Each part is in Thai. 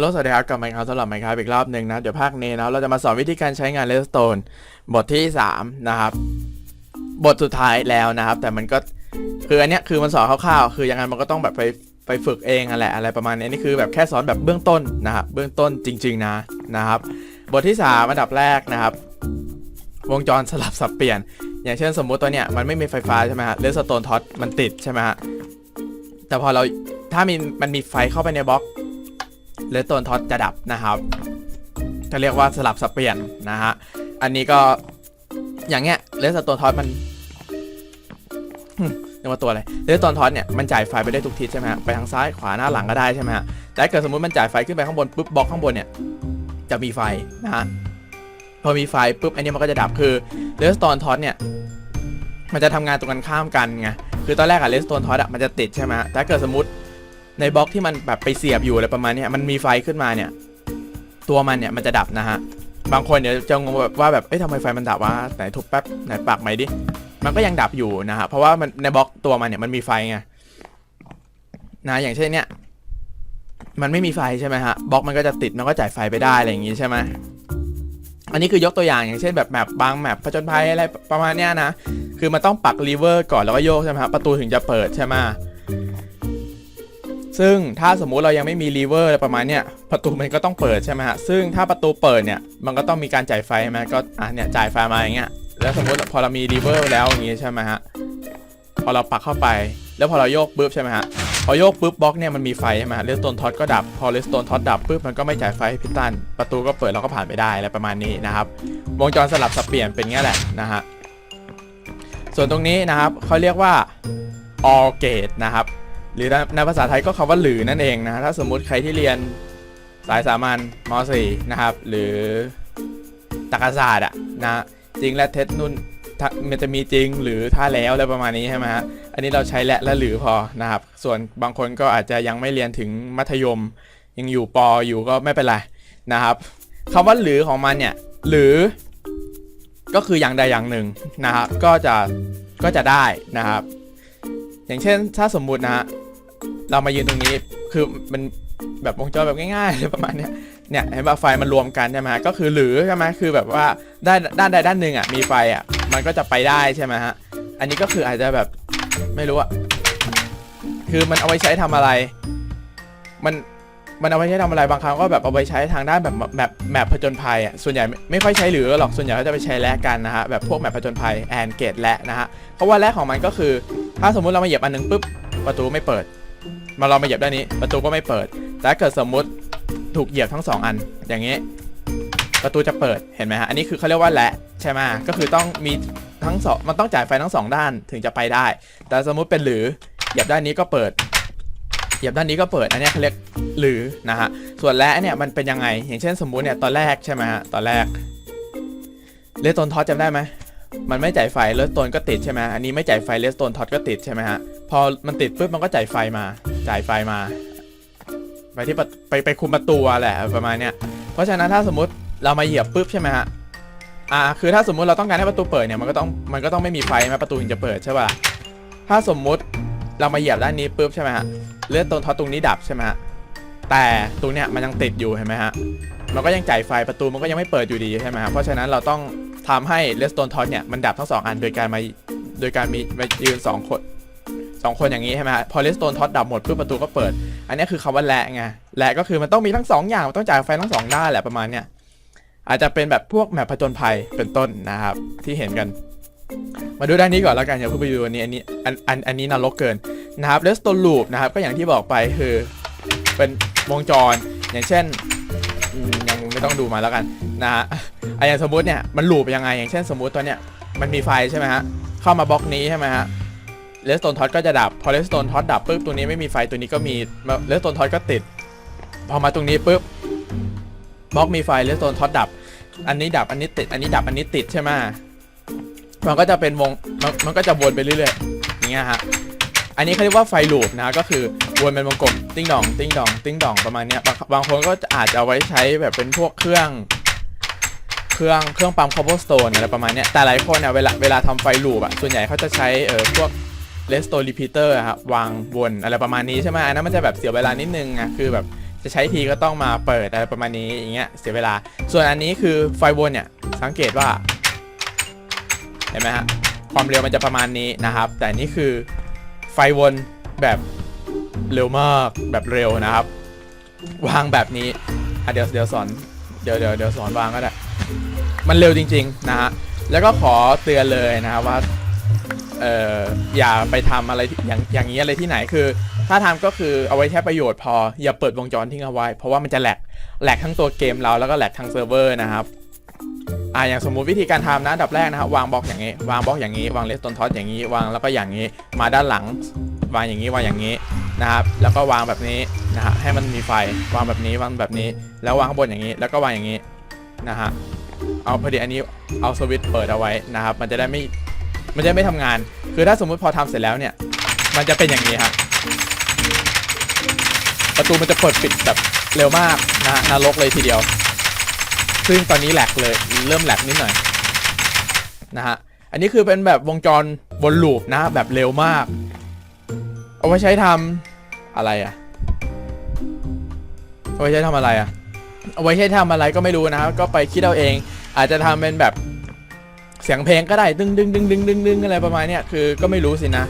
ฮัลโหลสวัสดีครับกลับมาครั้งสำหรับไมค์ครับอีกรอบหนึ่งนะ เดี๋ยวภาคนี้นะเราจะมาสอนวิธีการใช้งานเลสโตนบทที่ 3 นะครับ บทสุดท้ายแล้วนะครับ แต่มันก็คืออันเนี้ยคือมันสอนคร่าวๆคือยังไงมันก็ต้องแบบไปไปฝึกเองอะแหละอะไรประมาณนี้นี่คือแบบแค่สอนแบบเบื้องต้นนะครับเบื้องต้นจริง ๆนะนะครับ บทที่ 3 อันดับแรกนะครับ วงจรสลับสับเปลี่ยน อย่างเช่นสมมุติตัวเนี้ยมันไม่มีไฟฟ้าใช่ไหมฮะเลสโตนท็อตมันติดใช่ไหมฮะแต่พอเราถ้ามีมันมีไฟเข้าไปในบล็อก เลสโตนท็อตจะดับนะครับจะเรียกว่าสลับสับเปลี่ยนนะฮะ อันนี้ก็อย่างเงี้ยเลสโตนท็อตมันเรียกว่าตัวอะไรเลสโตนท็อตเนี่ยมันจ่ายไฟไปได้ทุกทิศใช่ไหมฮะ ไปทางซ้ายขวาหน้าหลังก็ได้ใช่ไหมฮะ แต่ถ้าเกิดสมมติมันจ่ายไฟขึ้นไปข้างบนปุ๊บบล็อกข้างบนเนี่ยจะมีไฟนะฮะ พอมีไฟปุ๊บอันนี้มันก็จะดับคือเลสโตนท็อตเนี่ยมันจะทำงานตรงกันข้ามกันไง คือตอนแรกอะเลสโตนท็อตอะมันจะติดใช่ไหมฮะ แต่ถ้าเกิดสมมติ ในบล็อกที่มันแบบไปเสียบอยู่อะไรประมาณนี้มันมีไฟขึ้นมาเนี่ย ตัวมันเนี่ยมันจะดับนะฮะ บางคนเดี๋ยวจะงงแบบว่าแบบเอ้ยทำไมไฟมันดับวะไหนทุบแป๊บไหนปากไหมดิมันก็ยังดับอยู่นะฮะเพราะว่ามันในบล็อกตัวมันเนี่ยมันมีไฟไงนะอย่างเช่นเนี่ย มันไม่มีไฟใช่ไหมฮะบล็อกมันก็จะติดมันก็จ่ายไฟไปได้อะไรอย่างงี้ใช่ไหมอันนี้คือยกตัวอย่างอย่างเช่นแบบแมปบางแมปผจญภัยอะไรประมาณเนี้ยนะ คือมันต้องปักลีเวอร์ก่อนแล้วก็โยกใช่ไหมฮะประตูถึงจะเปิดใช่ไหม ซึ่งถ้าสมมุติเรายังไม่มีลีเวอร์อะไรประมาณเนี้ยประตูมันก็ต้องเปิดใช่ไหมฮะซึ่งถ้าประตูเปิดเนี่ยมันก็ต้องมีการจ่ายไฟใช่ไหมก็อะเนี่ยจ่ายไฟมาอย่างเงี้ยแล้วสมมติพอเรามีลีเวอร์แล้วอย่างงี้ใช่ไหมฮะพอเราปักเข้าไป แล้วพอเราโยกปุ๊บใช่ไหมฮะพอโยกปุ๊บบล็อกเนี่ยมันมีไฟใช่ไหมฮะเลสโตนท็อตก็ดับพอเลสโตนท็อตดับปุ๊บมันก็ไม่จ่ายไฟให้พิตันประตูก็เปิดเราก็ผ่านไปได้อะไรประมาณนี้นะครับวงจรสลับสับเปลี่ยนเป็นงี้แหละนะฮะส่วนตรงนี้นะครับเขาเรียกว่า all gate นะครับ หรือในภาษาไทยก็คำว่าหรือนั่นเองนะถ้าสมมุติใครที่เรียนสายสามัญม .4 นะครับ หรือตรรกศาสตร์อะนะจริงและเท็จนุ่นมันจะมีจริงหรือถ้าแล้วอะไรประมาณนี้ใช่ไหมฮะอันนี้เราใช้และและหรือพอนะครับ ส่วนบางคนก็อาจจะยังไม่เรียนถึงมัธยม ยังอยู่ปอยู่ก็ไม่เป็นไรนะครับคำว่าหรือของมันเนี่ยหรือก็คืออย่างใดอย่างหนึ่งนะครับก็จะก็จะได้นะครับ อย่างเช่นถ้าสมมุตินะฮะ เรามายืนตรงนี้คือมันแบบวงจรแบบง่ายๆประมาณเนี้ยเนี่ยเห็นป่ะไฟมันรวมกันใช่ไหมก็คือหรือใช่ไหมคือแบบว่าด้านด้านใดด้านหนึ่งอะมีไฟอะมันก็จะไปได้ใช่ไหมฮะอันนี้ก็คืออาจจะแบบไม่รู้อะคือมันเอาไว้ใช้ทำอะไร มันมันเอาไว้ใช้ทำอะไรบางครั้งก็แบบเอาไว้ใช้ทางด้านแบบแบบแมปผจญภัยอะส่วนใหญ่ไม่ค่อยใช้หรือหรอกส่วนใหญ่ก็จะไปใช้แลกกันนะฮะแบบพวกแมปผจญภัยแอนเกตและนะฮะเพราะว่าแลกของมันก็คือ ถ้าสมมุติเรามาเหยียบอันหนึงปุ๊บประตูไม่เปิด มาเรามาเหยียบด้านนี้ ประตูก็ไม่เปิด แต่เกิดสมมุติถูกเหยียบทั้งสองอัน อย่างนี้ ประตูจะเปิดเห็นไหมฮะ อันนี้คือเขาเรียกว่าและใช่ไหมก็คือต้องมีทั้งสองมันต้องจ่ายไฟทั้งสองด้านถึงจะไปได้ แต่สมมุติเป็นหรือเหยียบด้านนี้ก็เปิดเหยียบด้านนี้ก็เปิด อันนี้เขาเรียกหรือนะฮะ ส่วนและเนี่ยมันเป็นยังไง อย่างเช่นสมมุติเนี่ยตอนแรกใช่ไหมฮะ ตอนแรก เลสตนทอสจำได้ไหม มันไม่จ่ายไฟเลสโตนก็ติดใช่ไหมอันนี้ไม่จ่ายไฟเลสโตนท็อตก็ติดใช่ไหมฮะ พอมันติดปุ๊บมันก็จ่ายไฟมา จ่ายไฟมา ไปที่ประไปไปคุมประตูอะแหละประมาณเนี้ย เพราะฉะนั้นถ้าสมมติเรามาเหยียบปุ๊บใช่ไหมฮะ อ่า คือถ้าสมมุติเราต้องการให้ประตูเปิดเนี่ยมันก็ต้องมันก็ต้องไม่มีไฟใช่ประตูถึงจะเปิดใช่ป่ะ ถ้าสมมุติเรามาเหยียบด้านนี้ปุ๊บใช่ไหมฮะ เลสโตนท็อตตรงนี้ดับใช่ไหมฮะ แต่ตรงเนี้ยมันยังติดอยู่เห็นไหมฮะ มันก็ยังจ่ายไฟประตูมันก็ยังไม่เปิดอยู่ดีใช่ไหมฮะ เพราะฉะนั้นเราต้องทำให้เลสโตนทอ t เนี่ยมันดับทั้งสองอันโดยการมาโดยการมีมายืนสองคน สองคนอย่างนี้ใช่ไหมฮะพอเลสโตนท็อ t ดับหมดปุ๊บประตูก็เปิด อันนี้คือคำว่าและไงและก็คือมันต้องมีทั้งสองอย่างมันต้องจ่ายไฟทั้งสองด้านแหละประมาณเนี้ยอาจจะเป็นแบบพวกแมปผจญภัยเป็นต้นนะครับที่เห็นกัน มาดูด้านนี้ก่อนแล้วกันอย่าเพิ่งไปดูอันนี้อันนี้อันอันอันนี้นรกเกินนะครับเลสโตนลูปนะครับก็อย่างที่บอกไปคือเป็นวงจรอย่างเช่นยังไม่ต้องดูมาแล้วกันนะฮะออย่างสมมติเนี่ยมันลูปยังไงอย่างเช่นสมมุติตัวเนี้ยมันมีไฟใช่ไหมฮะเข้ามาบล็อกนี้ใช่ไหมฮะ เลสโตนท็อตก็จะดับ พอเลสโตนท็อตดับปุ๊บตัวนี้ไม่มีไฟตัวนี้ก็มีเลสโตนท็อตก็ติด พอมาตรงนี้ปุ๊บบล็อกมีไฟเลสโตนท็อตดับ อันนี้ดับอันนี้ติด อันนี้ดับอันนี้ติดใช่ไหมมันก็จะเป็นวงมันมันก็จะวนไปเรื่อยๆอย่างเงี้ยฮะอันนี้เขาเรียกว่าไฟลูปนะก็คือวนเป็นวงกลมติ้งดอง ติ้งดอง ติ้งดองประมาณเนี้ยบางบางคนก็อาจจะเอาไว้ใช้แบบเป็นพวกเครื่องเครื่องเครื่องปั๊มคอ b บ e s t o n e อะไรประมาณเนี้ยแต่หลายคนเนี่ยเวลาเวลาทำไฟลูปอะส่วนใหญ่เขาจะใช้เออพวก r e s t o r e repeater อะครับวางวนอะไรประมาณนี้ใช่ไหมอันนั้นมันจะแบบเสียเวลานิดนึงอะคือแบบจะใช้ทีก็ต้องมาเปิดอะไรประมาณนี้อย่างเงี้ยเสียเวลา ส่วนอันนี้คือไฟวนเนี่ยสังเกตว่า เห็นไหมฮะความเร็วมันจะประมาณนี้นะครับ แต่นี่คือไฟวนแบบเร็วมากแบบเร็วนะครับ วางแบบนี้อะเดี๋ยวเดี๋ยวสอนเดี๋ยวเดี๋ยวเดี๋ยวสอนวางก็ได้มันเร็วจริง ๆ นะฮะแล้วก็ขอเตือนเลยนะครับว่า เอ่ออย่าไปทำอะไรอย่างอย่างนี้อะไรที่ไหนคือ ถ้าทำก็คือเอาไว้แค่ประโยชน์พออย่าเปิดวงจรทิ้งเอาไว้ เพราะว่ามันจะแหลกแหลกทั้งตัวเกมเราแล้วก็แหลกทั้งเซิร์ฟเวอร์นะครับอ่าอย่างสมมุติวิธีการทำนะอันดับแรกนะครับวางบล็อกอย่างนี้ วางบล็อกอย่างนี้ วางเลสตนทอสอย่างนี้ วางแล้วก็อย่างนี้ มาด้านหลัง วางอย่างนี้วางอย่างนี้นะครับ แล้วก็วางแบบนี้นะฮะให้มันมีไฟวางแบบนี้วางแบบนี้ แล้ววางข้างบนอย่างนี้ แล้วก็วางอย่างนี้นะฮะเอาพอดีอันนี้เอาสวิตช์เปิดเอาไว้นะครับ มันจะได้ไม่ มันจะไม่ทำงาน คือถ้าสมมุติพอทำเสร็จแล้วเนี่ย มันจะเป็นอย่างนี้ครับ ประตูมันจะเปิดปิดแบบเร็วมากนะฮะนรกเลยทีเดียว ซึ่งตอนนี้แหลกเลย เริ่มแหลกนิดหน่อยนะฮะ อันนี้คือเป็นแบบวงจรวนลูปนะแบบเร็วมาก เอาไว้ใช้ทำอะไรอะเอาไว้ใช้ทำอะไรอะเอาไว้ใช้ทำอะไรก็ไม่รู้นะครับก็ไปคิดเอาเอง อาจจะทำเป็นแบบ เสียงเพลงก็ได้ดึงดึงดึงดึงดึงดึงอะไรประมาณเนี้ยคือก็ไม่รู้สินะ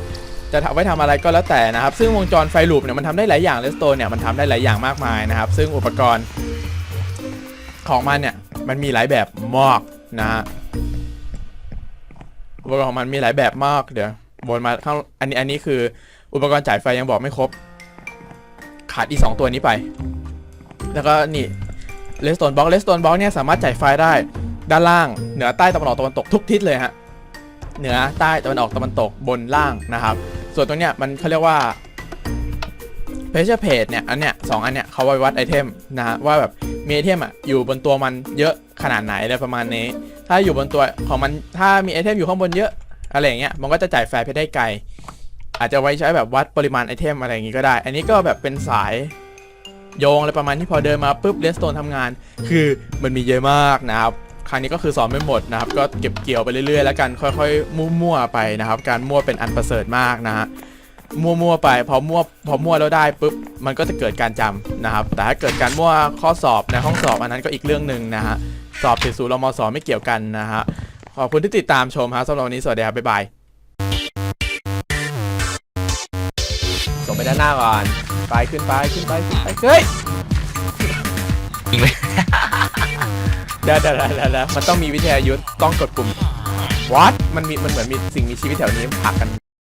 จะเอาไว้ทำอะไรก็แล้วแต่นะครับ ซึ่งวงจรไฟลูปเนี่ยมันทำได้หลายอย่างเลสโตนเนี่ยมันทำได้หลายอย่างมากมายนะครับ ซึ่งอุปกรณ์ของมันเนี่ยมันมีหลายแบบมากนะฮะอุปกรณ์ของมันมีหลายแบบมากเดี๋ยววนมาข้างอันนี้อันนี้คืออุปกรณ์จ่ายไฟยังบอกไม่ครบ ขาดอีก 2 ตัวนี้ไป แล้วก็นี่เลสโตนบล็อกเลสโตนบล็อกเนี่ยสามารถจ่ายไฟได้ ด้านล่าง เหนือใต้ตะวันออกตะวันตกทุกทิศเลยฮะเหนือใต้ตะวันออกตะวันตกบนล่างนะครับ ส่วนตรงเนี้ยมันเขาเรียกว่า pressure plate เนี่ยอันเนี้ยสองอันเนี้ยเขาไว้วัดไอเทมนะฮะว่าแบบมีไอเทมอะอยู่บนตัวมันเยอะขนาดไหนอะไรประมาณนี้ ถ้าอยู่บนตัวของมันถ้ามีไอเทมอยู่ข้างบนเยอะอะไรอย่างเงี้ยมันก็จะจ่ายไฟร์ไปได้ไกล อาจจะไว้ใช้แบบวัดปริมาณไอเทมอะไรอย่างงี้ก็ได้ อันนี้ก็แบบเป็นสายโยงอะไรประมาณที่พอเดินมาปุ๊บเลสโตนทำงาน คือมันมีเยอะมากนะครับ ครั้งนี้ก็คือสอนไม่หมดนะครับ ก็เก็บเกี่ยวไปเรื่อยๆ แล้วกันค่อยๆมั่วๆไปนะครับ การมั่วเป็นอันประเสริฐมากนะฮะมั่วๆไปพอมั่วพอมั่วแล้วได้ปุ๊บมันก็จะเกิดการจำนะครับ แต่ถ้าเกิดการมั่วข้อสอบในห้องสอบอันนั้นก็อีกเรื่องหนึ่งนะฮะสอบติดศูนย์รมสไม่เกี่ยวกันนะฮะขอบคุณที่ติดตามชมฮะสำหรับวันนี้สวัสดีครับบ๊ายบายส่งไปด้านหน้าก่อนไปขึ้นไปขึ้นไปขึ้นไปเฮ้ยยิง เดี๋ยวเดี๋ยวเดี๋ยวเดี๋ยวมันต้องมีวิทยายุทธ์ต้องกดปุ่ม what มันมีมันเหมือนมีสิ่งมีชีวิตแถวนี้ผลักกัน